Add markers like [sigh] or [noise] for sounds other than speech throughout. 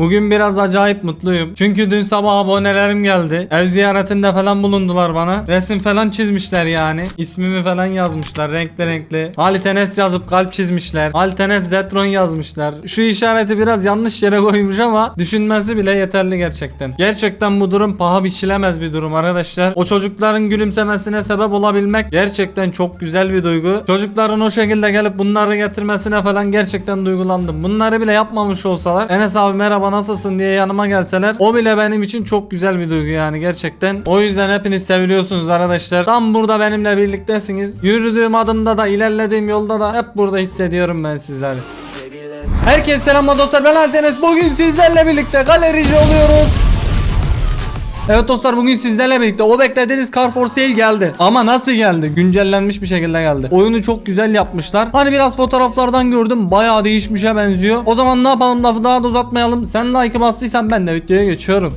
Bugün biraz acayip mutluyum. Çünkü dün sabah abonelerim geldi. Ev ziyaretinde falan bulundular bana. Resim falan çizmişler yani. İsmimi falan yazmışlar renkli renkli. Halit Enes yazıp kalp çizmişler. Halit Enes Zetron yazmışlar. Şu işareti biraz yanlış yere koymuş ama düşünmesi bile yeterli gerçekten. Gerçekten bu durum paha biçilemez bir durum arkadaşlar. O çocukların gülümsemesine sebep olabilmek gerçekten çok güzel bir duygu. Çocukların o şekilde gelip bunları getirmesine falan gerçekten duygulandım. Bunları bile yapmamış olsalar Enes abi merhaba nasılsın diye yanıma gelseler o bile benim için çok güzel bir duygu yani gerçekten. O yüzden hepiniz seviliyorsunuz arkadaşlar. Tam burada benimle birliktesiniz. Yürüdüğüm adımda da ilerlediğim yolda da hep burada hissediyorum ben sizleri. Herkese selamlar dostlar ben Halit Enes. Bugün sizlerle birlikte galerici oluyoruz. Evet dostlar bugün sizlerle birlikte o beklediğiniz Car for Sale geldi. Ama nasıl geldi? Güncellenmiş bir şekilde geldi. Oyunu çok güzel yapmışlar. Hani biraz fotoğraflardan gördüm. Bayağı değişmişe benziyor. O zaman ne yapalım lafı daha da uzatmayalım. Sen like'ı bastıysan ben de videoya geçiyorum.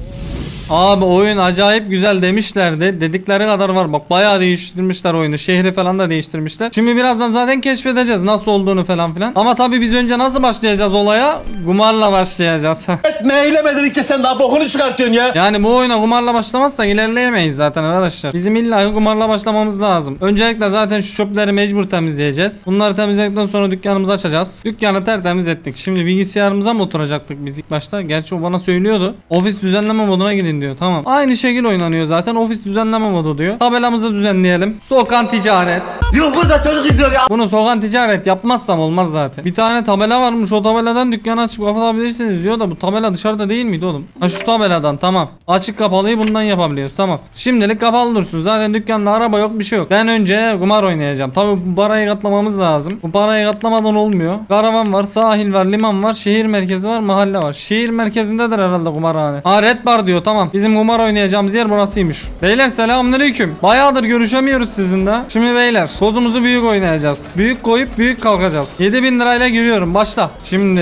Abi oyun acayip güzel demişlerdi. Dedikleri kadar var. Bak bayağı değiştirmişler oyunu. Şehri falan da değiştirmişler. Şimdi birazdan zaten keşfedeceğiz nasıl olduğunu falan filan. Ama tabii biz önce nasıl başlayacağız olaya? Kumarla başlayacağız. [laughs] Meyleme dedikçe sen daha bokunu çıkartıyorsun ya. Yani bu oyuna kumarla başlamazsak ilerleyemeyiz zaten arkadaşlar. Bizim illa kumarla başlamamız lazım. Öncelikle zaten şu çöpleri mecbur temizleyeceğiz. Bunları temizledikten sonra dükkanımızı açacağız. Dükkanı tertemiz ettik. Şimdi bilgisayarımıza mı oturacaktık biz ilk başta? Gerçi o bana söylüyordu. Ofis düzenleme moduna gidin diyor. Tamam. Aynı şekil oynanıyor zaten. Ofis düzenleme modu diyor. Tabelamızı düzenleyelim. Sokan ticaret. Yok burada çocuk izliyor ya. Bunu sokan ticaret yapmazsam olmaz zaten. Bir tane tabela varmış o tabeladan dükkanı açıp kapatabilirsiniz diyor da bu tabela dışarıda değil miydi oğlum? Ha şu tabeladan tamam. Açık kapalıyı bundan yapabiliyoruz tamam. Şimdilik kapalı dursun. Zaten dükkanda araba yok bir şey yok. Ben önce kumar oynayacağım. Tabi bu parayı katlamamız lazım. Bu parayı katlamadan olmuyor. Karavan var, sahil var, liman var, şehir merkezi var, mahalle var. Şehir merkezindedir herhalde kumarhane. Ha red bar diyor tamam. Bizim kumar oynayacağımız yer burasıymış. Beyler selamünaleyküm. Bayağıdır görüşemiyoruz sizinle. Şimdi beyler kozumuzu büyük oynayacağız. Büyük koyup büyük kalkacağız. 7000 lirayla giriyorum başla. Şimdi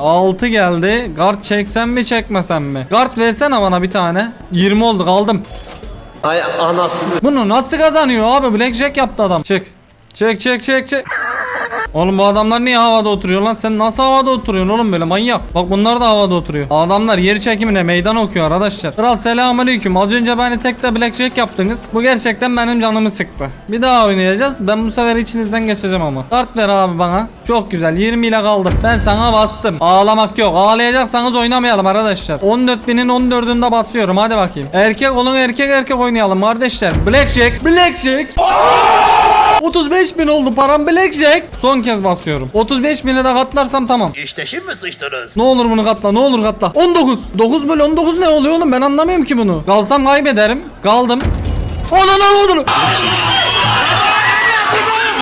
6 geldi. Kart çeksem mi çekmesem mi? Kart versene bana bir tane. 20 oldu kaldım. Ay anasını. Bunu nasıl kazanıyor abi? Blackjack yaptı adam. Çık. Çık çık çık çık. Oğlum bu adamlar niye havada oturuyor lan? Sen nasıl havada oturuyorsun oğlum böyle manyak? Bak bunlar da havada oturuyor. Adamlar yer çekimine meydan okuyor arkadaşlar. Kral selamünaleyküm. Az önce beni tekte blackjack yaptınız. Bu gerçekten benim canımı sıktı. Bir daha oynayacağız. Ben bu sefer içinizden geçeceğim ama. Kart ver abi bana. Çok güzel. 20 ile kaldım. Ben sana bastım. Ağlamak yok. Ağlayacaksanız oynamayalım arkadaşlar. 14 binin 14'ünde basıyorum. Hadi bakayım. Erkek olun erkek erkek oynayalım kardeşler. Blackjack. Blackjack. 35 bin oldu param Blackjack. Son kez basıyorum. 35 bini de katlarsam tamam. İşte şimdi sıçtınız. Ne olur bunu katla ne olur katla. 19. 9 bölü 19 ne oluyor oğlum ben anlamıyorum ki bunu. Kalsam kaybederim. Kaldım. Ona ne olur.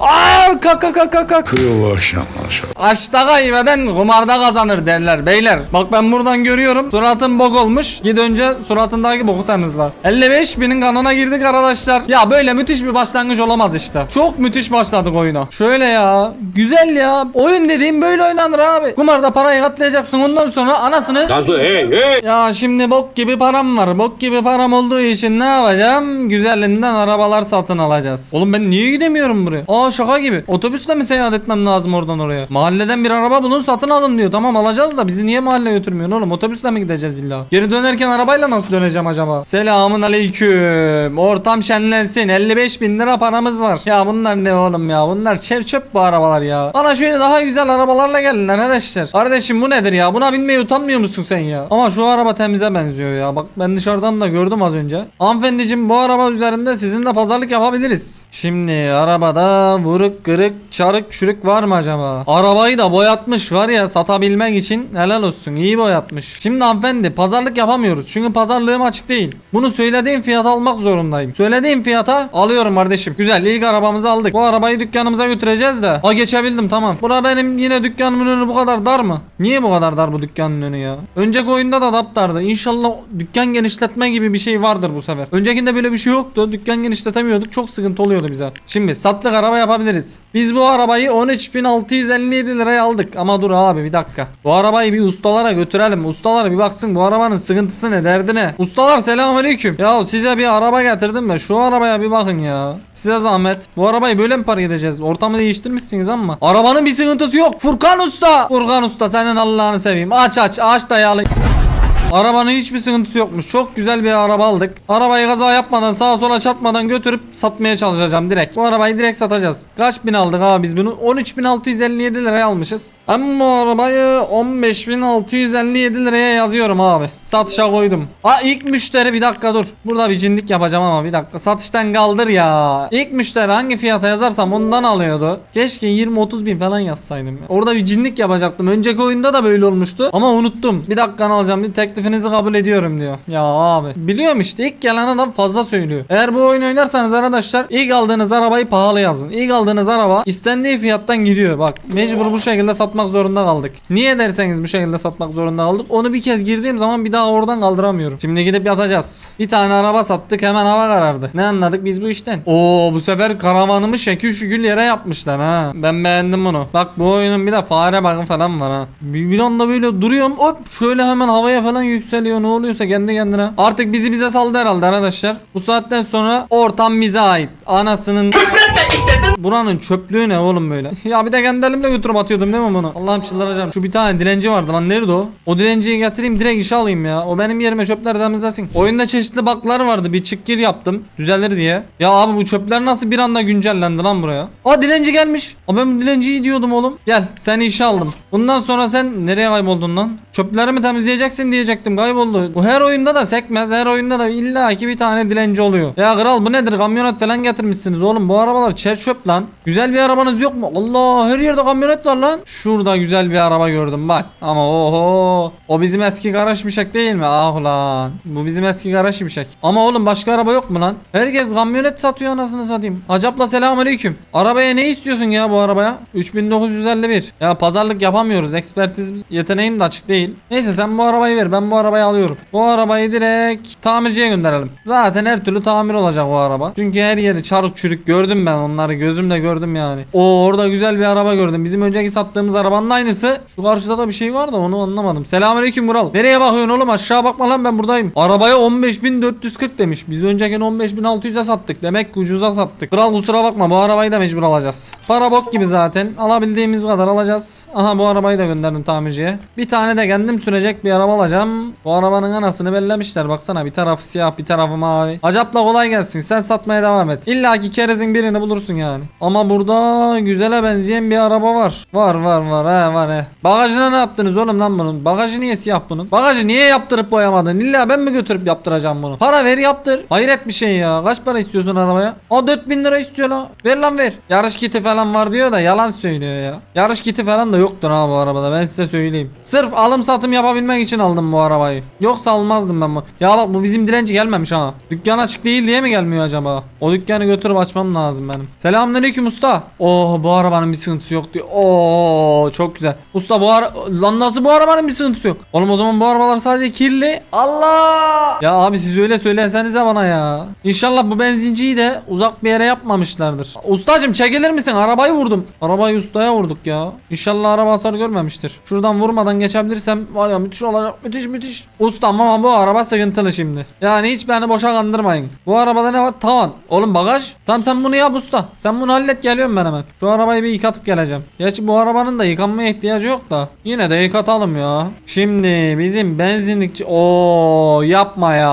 Aa, kalk kalk kalk kalk kalk. Yavaş yavaş. Açta kaybeden kumarda kazanır derler beyler. Bak ben buradan görüyorum. Suratın bok olmuş. Git önce suratındaki boku temizler. 55 binin kanına girdik arkadaşlar. Ya böyle müthiş bir başlangıç olamaz işte. Çok müthiş başladık oyuna. Şöyle ya. Güzel ya. Oyun dediğim böyle oynanır abi. Kumarda parayı katlayacaksın ondan sonra anasını... hey hey. Ya şimdi bok gibi param var. Bok gibi param olduğu için ne yapacağım? Güzelinden arabalar satın alacağız. Oğlum ben niye gidemiyorum buraya? Aa şaka gibi. Otobüsle mi seyahat etmem lazım oradan oraya? Mahalleden bir araba bulun satın alın diyor. Tamam alacağız da bizi niye mahalle götürmüyorsun oğlum? Otobüsle mi gideceğiz illa? Geri dönerken arabayla nasıl döneceğim acaba? Selamun aleyküm. Ortam şenlensin. 55 bin lira paramız var. Ya bunlar ne oğlum ya? Bunlar çer çöp bu arabalar ya. Bana şöyle daha güzel arabalarla gelin arkadaşlar. Kardeşim bu nedir ya? Buna binmeye utanmıyor musun sen ya? Ama şu araba temize benziyor ya. Bak ben dışarıdan da gördüm az önce. Hanımefendiciğim bu araba üzerinde sizinle pazarlık yapabiliriz. Şimdi arabada vuruk kırık çarık çürük var mı acaba? Arabayı da boyatmış var ya satabilmek için helal olsun iyi boyatmış. Şimdi hanımefendi pazarlık yapamıyoruz. Çünkü pazarlığım açık değil. Bunu söylediğim fiyata almak zorundayım. Söylediğim fiyata alıyorum kardeşim. Güzel ilk arabamızı aldık. Bu arabayı dükkanımıza götüreceğiz de. Ha geçebildim tamam. Bura benim yine dükkanımın önü bu kadar dar mı? Niye bu kadar dar bu dükkanın önü ya? Önceki oyunda da daptardı. İnşallah dükkan genişletme gibi bir şey vardır bu sefer. Öncekinde böyle bir şey yoktu. Dükkan genişletemiyorduk. Çok sıkıntı oluyordu bize. Şimdi sattık araba yapabiliriz. Biz bu arabayı 9657 liraya aldık. Ama dur abi bir dakika. Bu arabayı bir ustalara götürelim. Ustalar bir baksın bu arabanın sıkıntısı ne derdi ne. Ustalar selamünaleyküm. Ya size bir araba getirdim de şu arabaya bir bakın ya. Size zahmet. Bu arabayı böyle mi park edeceğiz? Ortamı değiştirmişsiniz ama. Arabanın bir sıkıntısı yok. Furkan Usta. Furkan Usta senin Allah'ını seveyim. Aç aç aç da yağlı. Arabanın hiçbir sıkıntısı yokmuş. Çok güzel bir araba aldık. Arabayı kaza yapmadan sağa sola çarpmadan götürüp satmaya çalışacağım direkt. Bu arabayı direkt satacağız. Kaç bin aldık abi biz bunu? 13.657 liraya almışız. Ben bu arabayı 15.657 liraya yazıyorum abi. Satışa koydum. Aa ilk müşteri bir dakika dur. Burada bir cinlik yapacağım ama bir dakika. Satıştan kaldır ya. İlk müşteri hangi fiyata yazarsam ondan alıyordu. Keşke 20-30 bin falan yazsaydım. ya. Orada bir cinlik yapacaktım. Önceki oyunda da böyle olmuştu. Ama unuttum. Bir dakikanı alacağım. Bir teklifinizi kabul ediyorum diyor. Ya abi. Biliyorum işte ilk gelen adam fazla söylüyor. Eğer bu oyunu oynarsanız arkadaşlar ilk aldığınız arabayı pahalı yazın. İlk aldığınız araba istendiği fiyattan gidiyor. Bak mecbur bu şekilde satmak zorunda kaldık. Niye derseniz bu şekilde satmak zorunda kaldık. Onu bir kez girdiğim zaman bir daha oradan kaldıramıyorum. Şimdi gidip yatacağız. Bir tane araba sattık hemen hava karardı. Ne anladık biz bu işten? Oo bu sefer karavanımı şekil şükül yere yapmışlar ha. Ben beğendim bunu. Bak bu oyunun bir de fare bakın falan var ha. Bir, bir anda böyle duruyorum hop şöyle hemen havaya falan yükseliyor ne oluyorsa kendi kendine. Artık bizi bize saldı herhalde arkadaşlar. Bu saatten sonra ortam bize ait. Anasının Buranın çöplüğü ne oğlum böyle? [laughs] ya bir de kendi elimle götürüp atıyordum değil mi bunu? Allah'ım çıldıracağım. Şu bir tane dilenci vardı lan nerede o? O dilenciyi getireyim direkt işe alayım ya. O benim yerime çöpler temizlesin. Oyunda çeşitli baklar vardı. Bir çık gir yaptım. Düzelir diye. Ya abi bu çöpler nasıl bir anda güncellendi lan buraya? Aa dilenci gelmiş. Aa ben bu dilenciyi diyordum oğlum. Gel seni işe aldım. Bundan sonra sen nereye kayboldun lan? Çöpleri mi temizleyeceksin diyecektim kayboldu. Bu her oyunda da sekmez. Her oyunda da illa ki bir tane dilenci oluyor. Ya kral bu nedir? Kamyonet falan getirmişsiniz oğlum. Bu arabalar çer çöp lan. Güzel bir arabanız yok mu? Allah her yerde kamyonet var lan. Şurada güzel bir araba gördüm bak. Ama oho. O bizim eski garaj şimşek değil mi? Ah ulan. Bu bizim eski garaj şimşek. Ama oğlum başka araba yok mu lan? Herkes kamyonet satıyor anasını satayım. Acapla selamünaleyküm. Arabaya ne istiyorsun ya bu arabaya? 3951. Ya pazarlık yapamıyoruz. Ekspertiz yeteneğim de açık değil. Neyse sen bu arabayı ver. Ben bu arabayı alıyorum. Bu arabayı direkt tamirciye gönderelim. Zaten her türlü tamir olacak o araba. Çünkü her yeri çarık çürük gördüm ben onları. Gözümle gördüm yani. O orada güzel bir araba gördüm. Bizim önceki sattığımız arabanın aynısı. Şu karşıda da bir şey var da onu anlamadım. Selamünaleyküm Vural. Nereye bakıyorsun oğlum? Aşağı bakma lan ben buradayım. Arabaya 15440 demiş. Biz öncekini 15600'e sattık. Demek ki ucuza sattık. Kral kusura bakma bu arabayı da mecbur alacağız. Para bok gibi zaten. Alabildiğimiz kadar alacağız. Aha bu arabayı da gönderdim tamirciye. Bir tane de kendim sürecek bir araba alacağım. Bu arabanın anasını bellemişler. Baksana bir tarafı siyah bir tarafı mavi. Acapla kolay gelsin. Sen satmaya devam et. İlla ki kerizin birini bulursun yani. Ama burada güzele benzeyen bir araba var. Var var var he var he. Bagajına ne yaptınız oğlum lan bunun? Bagajı niye siyah bunun? Bagajı niye yaptırıp boyamadın? İlla ben mi götürüp yaptıracağım bunu? Para ver yaptır. Hayret bir şey ya. Kaç para istiyorsun arabaya? O 4000 lira istiyor lan. Ver lan ver. Yarış kiti falan var diyor da yalan söylüyor ya. Yarış kiti falan da yoktur ha bu arabada ben size söyleyeyim. Sırf alım satım yapabilmek için aldım bu arabayı. Yoksa almazdım ben bu. Ya bak bu bizim dilenci gelmemiş ha. Dükkan açık değil diye mi gelmiyor acaba? O dükkanı götürüp açmam lazım benim. Selamünaleyküm usta. Oh bu arabanın bir sıkıntısı yok diyor. Oo çok güzel. Usta bu ara lan nasıl bu arabanın bir sıkıntısı yok? Oğlum o zaman bu arabalar sadece kirli. Allah! Ya abi siz öyle söylesenize bana ya. İnşallah bu benzinciyi de uzak bir yere yapmamışlardır. Ustacım çekilir misin? Arabayı vurdum. Arabayı ustaya vurduk ya. İnşallah araba hasar görmemiştir. Şuradan vurmadan geçebilirsem var ya müthiş olacak. Müthiş müthiş. Ustam ama bu araba sıkıntılı şimdi. Yani hiç beni boşa kandırmayın. Bu arabada ne var? Tavan. Oğlum bagaj. Tamam sen bunu yap usta. Sen bunu hallet geliyorum ben hemen. Şu arabayı bir yıkatıp geleceğim. Gerçi bu arabanın da yıkanmaya ihtiyacı yok da. Yine de yıkatalım ya. Şimdi bizim benzinlikçi... Oo yapma ya.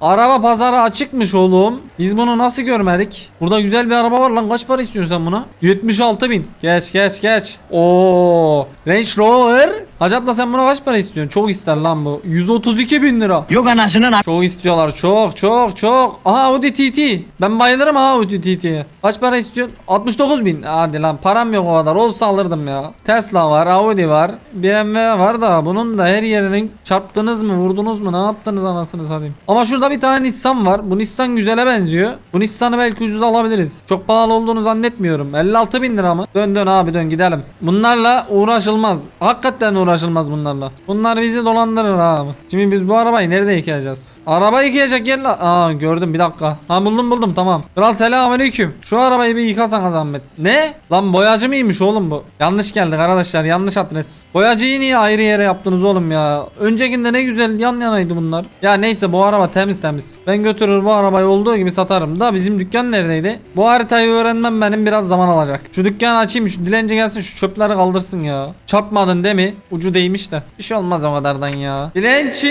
Araba pazarı açıkmış oğlum. Biz bunu nasıl görmedik? Burada güzel bir araba var lan. Kaç para istiyorsun sen buna? 76 bin. Geç geç geç. Oo Range Rover. Acaba sen buna kaç para istiyorsun? Çok ister lan bu. 132 bin lira. Yok anasının Çok istiyorlar çok çok çok. Aha Audi TT. Ben bayılırım ha Audi TT'ye. Kaç para istiyorsun? 69 bin. Hadi lan param yok o kadar. Olsa alırdım ya. Tesla var, Audi var, BMW var da bunun da her yerinin çarptınız mı, vurdunuz mu, ne yaptınız anasını satayım. Ama şurada bir tane Nissan var. Bu Nissan güzele benziyor. Bu Nissan'ı belki ucuz alabiliriz. Çok pahalı olduğunu zannetmiyorum. 56 bin lira mı? Dön dön abi dön gidelim. Bunlarla uğraşılmaz. Hakikaten uğraşılmaz uğraşılmaz bunlarla. Bunlar bizi dolandırır abi. Şimdi biz bu arabayı nerede yıkayacağız? Araba yıkayacak yer la. Aa gördüm bir dakika. Ha buldum buldum tamam. Kral selamünaleyküm. Şu arabayı bir yıkasana zahmet. Ne? Lan boyacı mıymış oğlum bu? Yanlış geldik arkadaşlar yanlış adres. Boyacıyı niye ayrı yere yaptınız oğlum ya? Öncekinde ne güzel yan yanaydı bunlar. Ya neyse bu araba temiz temiz. Ben götürür bu arabayı olduğu gibi satarım. Da bizim dükkan neredeydi? Bu haritayı öğrenmem benim biraz zaman alacak. Şu dükkanı açayım şu dilenci gelsin şu çöpleri kaldırsın ya. Çarpmadın değil mi? Ucu değmiş de. Bir şey olmaz o kadardan ya. Dilenci.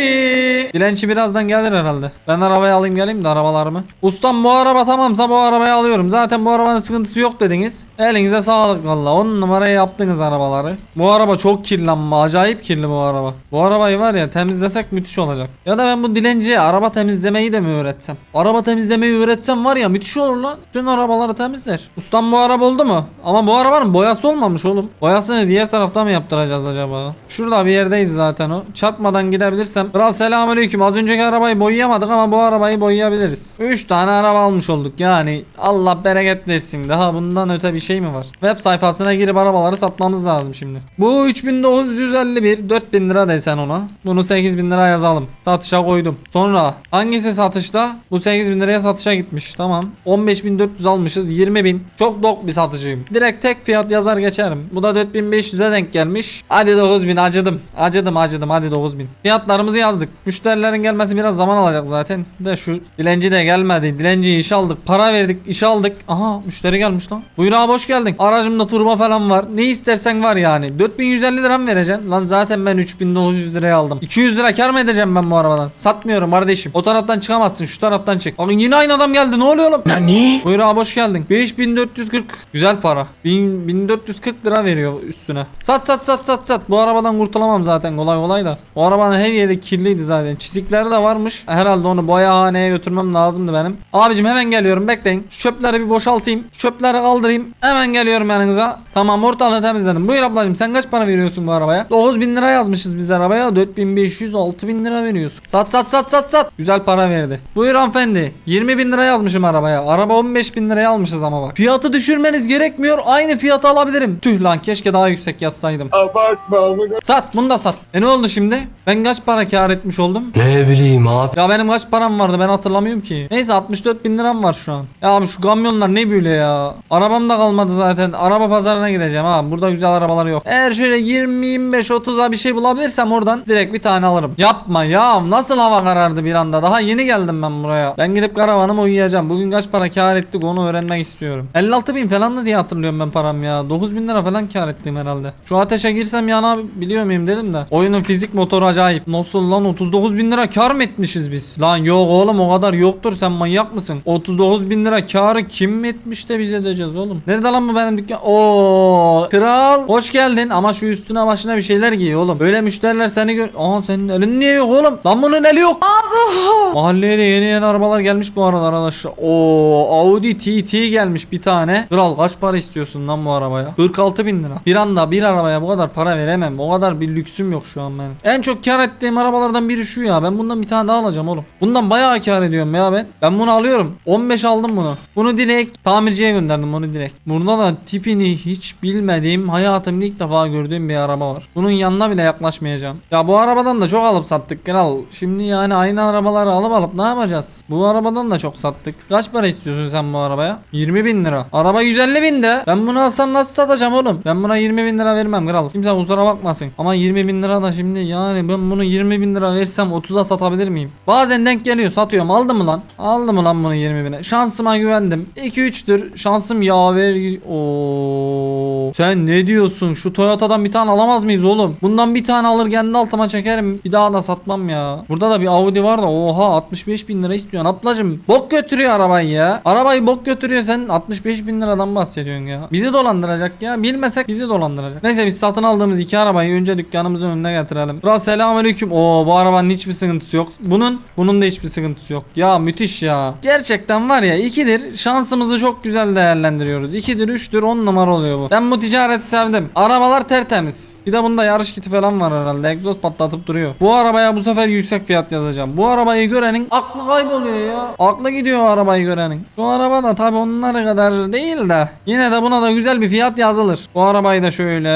Dilenci birazdan gelir herhalde. Ben arabayı alayım geleyim de arabalarımı. Ustam bu araba tamamsa bu arabayı alıyorum. Zaten bu arabanın sıkıntısı yok dediniz. Elinize sağlık valla. 10 numaraya yaptınız arabaları. Bu araba çok kirli ama acayip kirli bu araba. Bu arabayı var ya temizlesek müthiş olacak. Ya da ben bu dilenciye araba temizlemeyi de mi öğretsem? Araba temizlemeyi öğretsem var ya müthiş olur lan. Bütün arabaları temizler. Ustam bu araba oldu mu? Ama bu arabanın boyası olmamış oğlum. Boyasını diğer tarafta mı yaptıracağız acaba? Şurada bir yerdeydi zaten o. Çarpmadan gidebilirsem. Kral selamünaleyküm. Az önceki arabayı boyayamadık ama bu arabayı boyayabiliriz. 3 tane araba almış olduk yani. Allah bereket versin. Daha bundan öte bir şey mi var? Web sayfasına girip arabaları satmamız lazım şimdi. Bu 3951 4000 lira desen ona. Bunu 8000 lira yazalım. Satışa koydum. Sonra hangisi satışta? Bu 8000 liraya satışa gitmiş. Tamam. 15400 almışız. 20000. Çok dok bir satıcıyım. Direkt tek fiyat yazar geçerim. Bu da 4500'e denk gelmiş. Hadi 9000 acıdım. Acıdım acıdım hadi 9000. Fiyatlarımızı yazdık. Müşterilerin gelmesi biraz zaman alacak zaten. De şu dilenci de gelmedi. Dilenciye iş aldık. Para verdik iş aldık. Aha müşteri gelmiş lan. Buyur abi hoş geldin. Aracımda turbo falan var. Ne istersen var yani. 4150 lira mı vereceksin? Lan zaten ben 3900 liraya aldım. 200 lira kar mı edeceğim ben bu arabadan? Satmıyorum kardeşim. O taraftan çıkamazsın. Şu taraftan çık. Bakın yine aynı adam geldi. Ne oluyor oğlum? Nani? Buyur abi hoş geldin. 5440. Güzel para. 1000 1440 lira veriyor üstüne. Sat sat sat sat sat. Bu arabadan kurtulamam zaten kolay kolay da. O arabanın her yeri kirliydi zaten. Çizikleri de varmış. Herhalde onu boyahaneye götürmem lazımdı benim. Abicim hemen geliyorum bekleyin. Şu çöpleri bir boşaltayım. Şu çöpleri kaldırayım. Hemen geliyorum yanınıza. Tamam ortalığı temizledim. Buyur ablacım sen kaç para veriyorsun bu arabaya? 9000 lira yazmışız biz arabaya. 4500 6000 lira veriyorsun. Sat sat sat sat sat. Güzel para verdi. Buyur hanımefendi. 20 bin lira yazmışım arabaya. Araba 15 bin liraya almışız ama bak. Fiyatı düşürmeniz gerekmiyor. Aynı fiyatı alabilirim. Tüh lan keşke daha yüksek yazsaydım. Abartma. Sat bunu da sat. E ne oldu şimdi? Ben kaç para kar etmiş oldum? Ne bileyim abi. Ya benim kaç param vardı ben hatırlamıyorum ki. Neyse 64 bin liram var şu an. Ya abi şu kamyonlar ne böyle ya. Arabam da kalmadı zaten. Araba pazarına gideceğim ha. Burada güzel arabalar yok. Eğer şöyle 20, 25, 30'a bir şey bulabilirsem oradan direkt bir tane alırım. Yapma ya. Nasıl hava karardı bir anda. Daha yeni geldim ben buraya. Ben gidip karavanıma uyuyacağım. Bugün kaç para kar ettik onu öğrenmek istiyorum. 56 bin falan da diye hatırlıyorum ben param ya. 9 bin lira falan kar ettim herhalde. Şu ateşe girsem yana biliyor muyum dedim de. Oyunun fizik motoru acayip. Nasıl lan 39 bin lira kar mı etmişiz biz? Lan yok oğlum o kadar yoktur sen manyak mısın? 39 bin lira karı kim mi etmiş de biz edeceğiz oğlum? Nerede lan bu benim dükkan? Oo kral hoş geldin ama şu üstüne başına bir şeyler giy oğlum. Böyle müşteriler seni gör... Aha senin elin niye yok oğlum? Lan bunun eli yok. Mahalleye de yeni yeni arabalar gelmiş bu arada arkadaşlar. Oo Audi TT gelmiş bir tane. Kral kaç para istiyorsun lan bu arabaya? 46 bin lira. Bir anda bir arabaya bu kadar para veremem. O kadar bir lüksüm yok şu an benim. En çok kar ettiğim arabalardan biri şu ya. Ben bundan bir tane daha alacağım oğlum. Bundan bayağı kar ediyorum ya ben. Ben bunu alıyorum. 15 aldım bunu. Bunu direkt tamirciye gönderdim bunu direkt. Burada da tipini hiç bilmediğim hayatımda ilk defa gördüğüm bir araba var. Bunun yanına bile yaklaşmayacağım. Ya bu arabadan da çok alıp sattık kral. Şimdi yani aynı arabaları alıp alıp ne yapacağız? Bu arabadan da çok sattık. Kaç para istiyorsun sen bu arabaya? 20 bin lira. Araba 150 bin de. Ben bunu alsam nasıl satacağım oğlum? Ben buna 20 bin lira vermem kral. Kimse kusura bakmasın. Ama 20 bin lira da şimdi yani ben bunu 20 bin lira versem 30'a satabilir miyim? Bazen denk geliyor satıyorum. Aldım mı lan? Aldım mı lan bunu 20 bine? Şansıma güvendim. 2-3'tür. Şansım yaver. Oo. Sen ne diyorsun? Şu Toyota'dan bir tane alamaz mıyız oğlum? Bundan bir tane alır kendi altıma çekerim. Bir daha da satmam ya. Burada da bir Audi var da oha 65 bin lira istiyorsun. Ablacım bok götürüyor arabayı ya. Arabayı bok götürüyor sen 65 bin liradan bahsediyorsun ya. Bizi dolandıracak ya. Bilmesek bizi dolandıracak. Neyse biz satın aldığımız iki arabayı önce dükkanımızın önüne getirelim. Kral selamünaleyküm. Oo bu arabanın hiçbir sıkıntısı yok. Bunun bunun da hiçbir sıkıntısı yok. Ya müthiş ya. Gerçekten var ya ikidir şansımızı çok güzel değerlendiriyoruz. İkidir üçtür on numara oluyor bu. Ben bu ticareti sevdim. Arabalar tertemiz. Bir de bunda yarış kiti falan var herhalde. Egzoz patlatıp duruyor. Bu arabaya bu sefer yüksek fiyat yazacağım. Bu arabayı görenin aklı kayboluyor ya. Aklı gidiyor o arabayı görenin. Bu araba da tabi onlara kadar değil de yine de buna da güzel bir fiyat yazılır. Bu arabayı da şöyle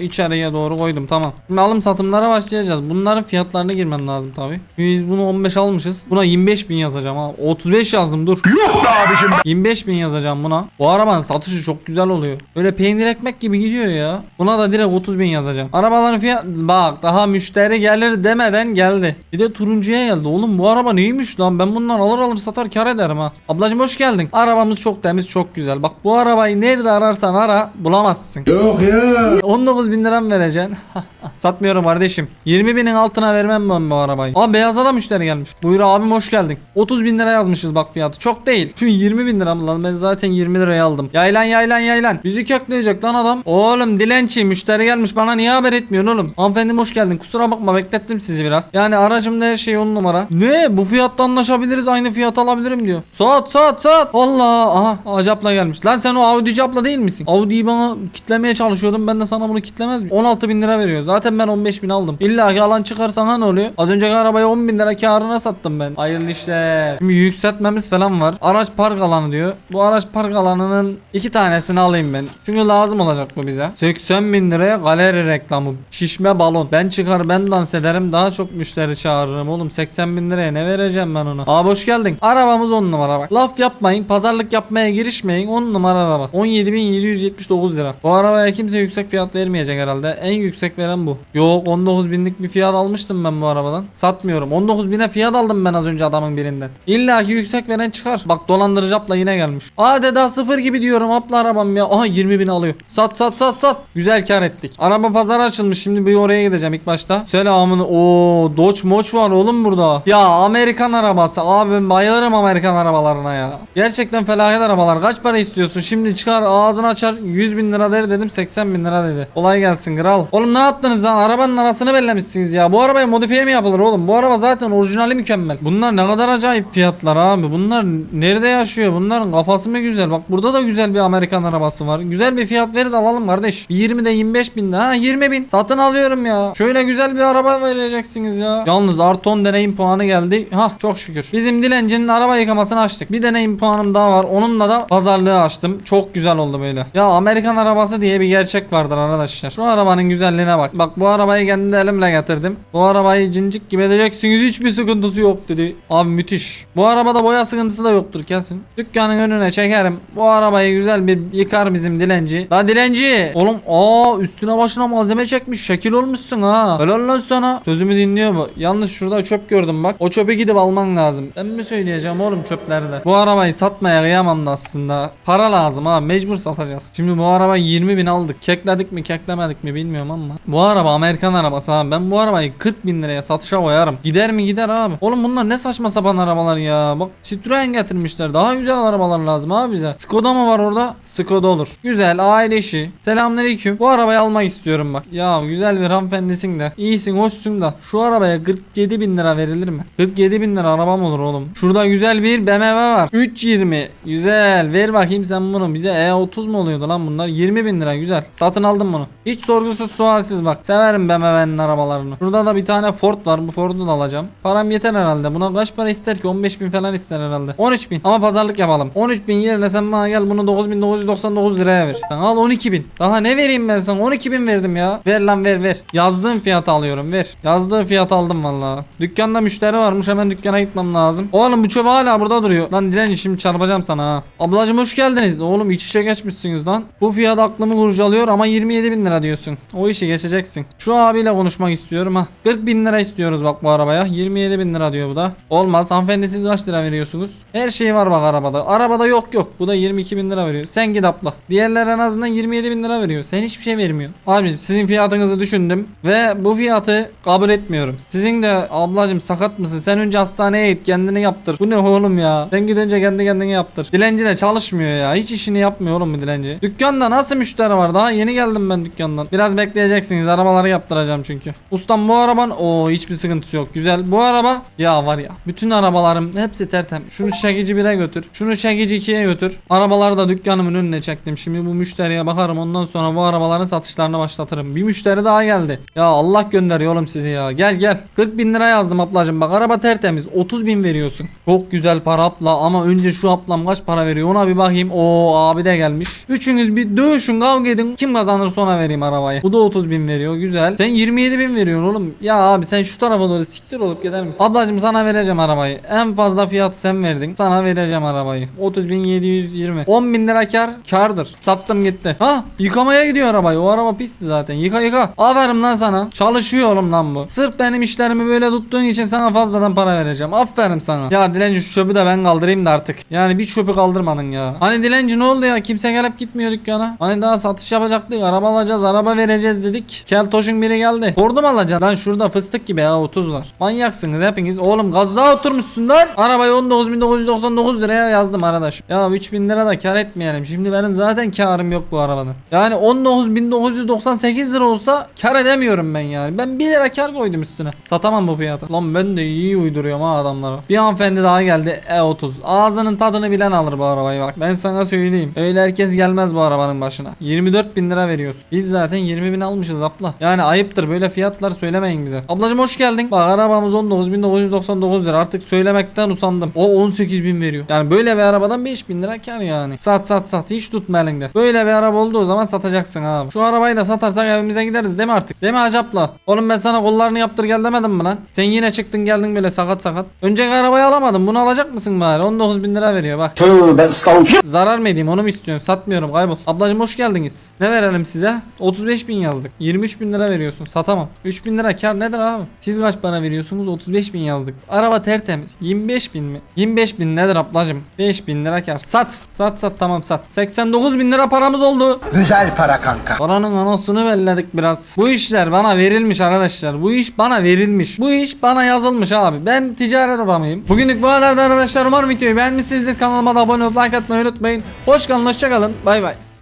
içeriye doğru bunları koydum tamam. Şimdi alım satımlara başlayacağız. Bunların fiyatlarına girmem lazım tabi. Biz bunu 15 almışız. Buna 25 bin yazacağım ha. 35 yazdım dur. Yok be abicim. 25 bin yazacağım buna. Bu arabanın satışı çok güzel oluyor. Öyle peynir ekmek gibi gidiyor ya. Buna da direkt 30 bin yazacağım. Arabaların fiyat bak daha müşteri gelir demeden geldi. Bir de turuncuya geldi. Oğlum bu araba neymiş lan? Ben bundan alır alır satar kar ederim ha. Ablacım hoş geldin. Arabamız çok temiz çok güzel. Bak bu arabayı nerede ararsan ara bulamazsın. Yok ya. 19 bin liram vereceksin. [laughs] Satmıyorum kardeşim. 20 binin altına vermem ben bu arabayı. Aa beyaza da müşteri gelmiş. Buyur abim hoş geldin. 30 bin lira yazmışız bak fiyatı. Çok değil. Şimdi 20 bin lira mı lan? Ben zaten 20 liraya aldım. Yaylan yaylan yaylan. Bizi kökleyecek lan adam. Oğlum dilenci müşteri gelmiş bana niye haber etmiyorsun oğlum? Hanımefendim hoş geldin. Kusura bakma beklettim sizi biraz. Yani aracımda her şey on numara. Ne? Bu fiyatta anlaşabiliriz. Aynı fiyat alabilirim diyor. Saat saat saat. Allah. Aha Acapla gelmiş. Lan sen o Audi Capla değil misin? Audi'yi bana kitlemeye çalışıyordum. Ben de sana bunu kitlemez miyim? 16 bin lira veriyor. Zaten ben 15 bin aldım. İlla ki alan çıkarsan ne oluyor? Az önceki arabayı 10 bin lira karına sattım ben. Hayırlı işler. Şimdi yükseltmemiz falan var. Araç park alanı diyor. Bu araç park alanının iki tanesini alayım ben. Çünkü lazım olacak bu bize. 80 bin liraya galeri reklamı. Şişme balon. Ben çıkar ben dans ederim. Daha çok müşteri çağırırım oğlum. 80 bin liraya ne vereceğim ben ona? Abi hoş geldin. Arabamız 10 numara bak. Laf yapmayın. Pazarlık yapmaya girişmeyin. 10 numara araba. 17.779 lira. Bu arabaya kimse yüksek fiyat vermeyecek herhalde. En yüksek veren bu. Yok 19 binlik bir fiyat almıştım ben bu arabadan. Satmıyorum. 19 bine fiyat aldım ben az önce adamın birinden. İlla ki yüksek veren çıkar. Bak dolandırıcı abla yine gelmiş. Adeta sıfır gibi diyorum abla arabam ya. Aha 20 bin alıyor. Sat sat sat sat. Güzel kar ettik. Araba pazarı açılmış. Şimdi bir oraya gideceğim ilk başta. Söyle amını. Oo Dodge Moç var oğlum burada. Ya Amerikan arabası. Abi ben bayılırım Amerikan arabalarına ya. Gerçekten felaket arabalar. Kaç para istiyorsun? Şimdi çıkar ağzını açar 100 bin lira der dedim 80 bin lira dedi. Kolay gelsin kral. Oğlum ne yaptınız lan? Arabanın arasını bellemişsiniz ya. Bu arabaya modifiye mi yapılır oğlum? Bu araba zaten orijinali mükemmel. Bunlar ne kadar acayip fiyatlar abi. Bunlar nerede yaşıyor? Bunların kafası mı güzel? Bak burada da güzel bir Amerikan arabası var. Güzel bir fiyat verin alalım kardeş. 20'de 25 bin de. Ha 20 bin. Satın alıyorum ya. Şöyle güzel bir araba vereceksiniz ya. Yalnız artı 10 deneyim puanı geldi. Ha çok şükür. Bizim dilencinin araba yıkamasını açtık. Bir deneyim puanım daha var. Onunla da pazarlığı açtım. Çok güzel oldu böyle. Ya Amerikan arabası diye bir gerçek vardır arkadaşlar. Şu arabanın güzelliğine bak. Bak bu arabayı kendi elimle getirdim. Bu arabayı cincik gibi edeceksiniz. Hiçbir sıkıntısı yok dedi. Abi müthiş. Bu arabada boya sıkıntısı da yoktur kesin. Dükkanın önüne çekerim. Bu arabayı güzel bir yıkar bizim dilenci. La dilenci. Oğlum aa üstüne başına malzeme çekmiş. Şekil olmuşsun ha. Helal lan sana. Sözümü dinliyor mu? Yalnız şurada çöp gördüm bak. O çöpü gidip alman lazım. Ben mi söyleyeceğim oğlum çöplerde? Bu arabayı satmaya kıyamam da aslında. Para lazım ha. Mecbur satacağız. Şimdi bu arabayı 20 bin aldık. Kekledik mi keklemedik mi bilmiyorum ama. Bu araba Amerikan arabası abi. Ben bu arabayı 40 bin liraya satışa koyarım. Gider mi gider abi. Oğlum bunlar ne saçma sapan arabalar ya. Bak Citroen getirmişler. Daha güzel arabalar lazım abi bize. Skoda mı var orada? Skoda olur. Güzel aile işi. Selamünaleyküm. Bu arabayı almak istiyorum bak. Ya güzel bir hanımefendisin de. İyisin hoşsun da. Şu arabaya 47 bin lira verilir mi? 47 bin lira arabam olur oğlum. Şurada güzel bir BMW var. 320. Güzel. Ver bakayım sen bunu. Bize E30 mu oluyordu lan bunlar? 20 bin lira güzel. Satın aldım bunu. Hiç sorgusuz sualsiz bak. Severim BMW'nin arabalarını. Şurada da bir tane Ford var. Bu Ford'u da alacağım. Param yeter herhalde. Buna kaç para ister ki? 15 bin falan ister herhalde. 13 bin. Ama pazarlık yapalım. 13 bin yerine sen bana gel bunu 9999 liraya ver. Sen al 12 bin. Daha ne vereyim ben sana? 12 bin verdim ya. Ver lan ver ver. Yazdığım fiyatı alıyorum ver. Yazdığı fiyatı aldım valla. Dükkanda müşteri varmış hemen dükkana gitmem lazım. Oğlum bu çöp hala burada duruyor. Lan direnci şimdi çarpacağım sana ha. Ablacım hoş geldiniz. Oğlum iç içe geçmişsiniz lan. Bu fiyat aklımı kurcalıyor ama 27 bin lira diyorsun. O işi geçeceksin. Şu abiyle konuşmak istiyorum ha. 40 bin lira istiyoruz bak bu arabaya. 27 bin lira diyor bu da. Olmaz. Hanımefendi siz kaç lira veriyorsunuz? Her şey var bak arabada. Arabada yok yok. Bu da 22 bin lira veriyor. Sen git abla. Diğerler en azından 27 bin lira veriyor. Sen hiçbir şey vermiyorsun. Abicim sizin fiyatınızı düşündüm. Ve bu fiyatı kabul etmiyorum. Sizin de ablacım sakat mısın? Sen önce hastaneye git kendini yaptır. Bu ne oğlum ya? Sen git önce kendi kendine yaptır. Dilenci de çalışmıyor ya. Hiç işini yapmıyor oğlum bu dilenci. Dükkanda nasıl müşteri var? Daha yeni geldim ben dükkandan. Biraz bekleyeceksiniz. Arabaları yaptıracağım çünkü. Ustam bu araban o hiçbir sıkıntısı yok. Güzel. Bu araba ya var ya. Bütün arabalarım hepsi tertemiz. Şunu çekici 1'e götür. Şunu çekici 2'ye götür. Arabaları da dükkanımın önüne çektim. Şimdi bu müşteriye bakarım. Ondan sonra bu arabaların satışlarını başlatırım. Bir müşteri daha geldi. Ya Allah gönderiyor oğlum sizi ya. Gel gel. 40 bin lira yazdım ablacım. Bak araba tertemiz. 30 bin veriyorsun. Çok güzel para abla ama önce şu ablam kaç para veriyor ona bir bakayım. O abi de gelmiş. Üçünüz bir dövüşün kavga edin. Kim kazanır sonra vereyim arabayı. Bu da 30 bin veriyor güzel. Sen 27 bin veriyorsun oğlum. Ya abi sen şu tarafa doğru siktir olup gider misin? Ablacım sana vereceğim arabayı. En fazla fiyat sen verdin. Sana vereceğim arabayı. 30 bin 720. 10 bin lira kar. Kardır. Sattım gitti. Ha yıkamaya gidiyor arabayı. O araba pisti zaten. Yıka yıka. Aferin lan sana. Çalışıyor oğlum lan bu. Sırf benim işlerimi böyle tuttuğun için sana fazladan para vereceğim. Aferin sana. Ya dilenci şu çöpü de ben kaldırayım da artık. Yani bir çöpü kaldırmadın ya. Hani dilenci ne oldu ya? Kimse gelip gitmiyor dükkana. Hani daha satış yapacaktık. Araba alacağız. Araba vereceğiz dedik. Keltoş'un biri geldi. Bordo mu? Lan şurada fıstık gibi ya 30 var. Manyaksınız hepiniz. Oğlum gazza oturmuşsun lan. Arabayı 19.999 liraya yazdım arkadaş. Ya 3000 lira da kar etmeyelim. Şimdi benim zaten karım yok bu arabadan. Yani 19.998 lira olsa kar edemiyorum ben yani. Ben 1 lira kar koydum üstüne. Satamam bu fiyatı. Lan ben de iyi uyduruyorum ha adamlara. Bir hanımefendi daha geldi E30. Ağzının tadını bilen alır bu arabayı bak. Ben sana söyleyeyim. Öyle herkes gelmez bu arabanın başına. 24 bin lira veriyorsun. Biz zaten 20 bin almışız abla. Yani ayıptır böyle fiyatlar söylemeyin bize. Ablacım hoş geldin. Bak arabamız 19.999 lira. Artık söylemekten usandım. O 18 bin veriyor. Yani böyle bir arabadan 5 bin lira kar yani. Sat sat sat. Hiç tutma elinde. Böyle bir araba olduğu zaman satacaksın abi. Şu arabayı da satarsak evimize gideriz değil mi artık? Değil mi hacapla? Oğlum ben sana kollarını yaptır gel demedim mi lan? Sen yine çıktın geldin böyle sakat sakat. Önceki arabayı alamadın. Bunu alacak mısın bari? 19 bin lira veriyor bak. Tövbe estağfurullah. Zarar mı edeyim onu mu istiyorsun? Satmıyorum kaybol. Ablacım hoş geldiniz. Ne verelim size? 35 bin yazdık. 23 bin lira veriyorsun. Satamam. 3 bin lira kar nedir abi? Siz kaç para veriyorsunuz? 35 bin yazdık. Araba tertemiz. 25 bin mi? 25 bin nedir ablacım? 5 bin lira kar. Sat. Sat sat tamam sat. 89 bin lira paramız oldu. Güzel para kanka. Paranın anasını belledik biraz. Bu işler bana verilmiş arkadaşlar. Bu iş bana verilmiş. Bu iş bana yazılmış abi. Ben ticaret adamıyım. Bugünlük bu kadar arkadaşlar. Umarım videoyu beğenmişsinizdir. Kanalıma da abone olup like atmayı unutmayın. Hoş kalın, hoşça kalın. Bay bay.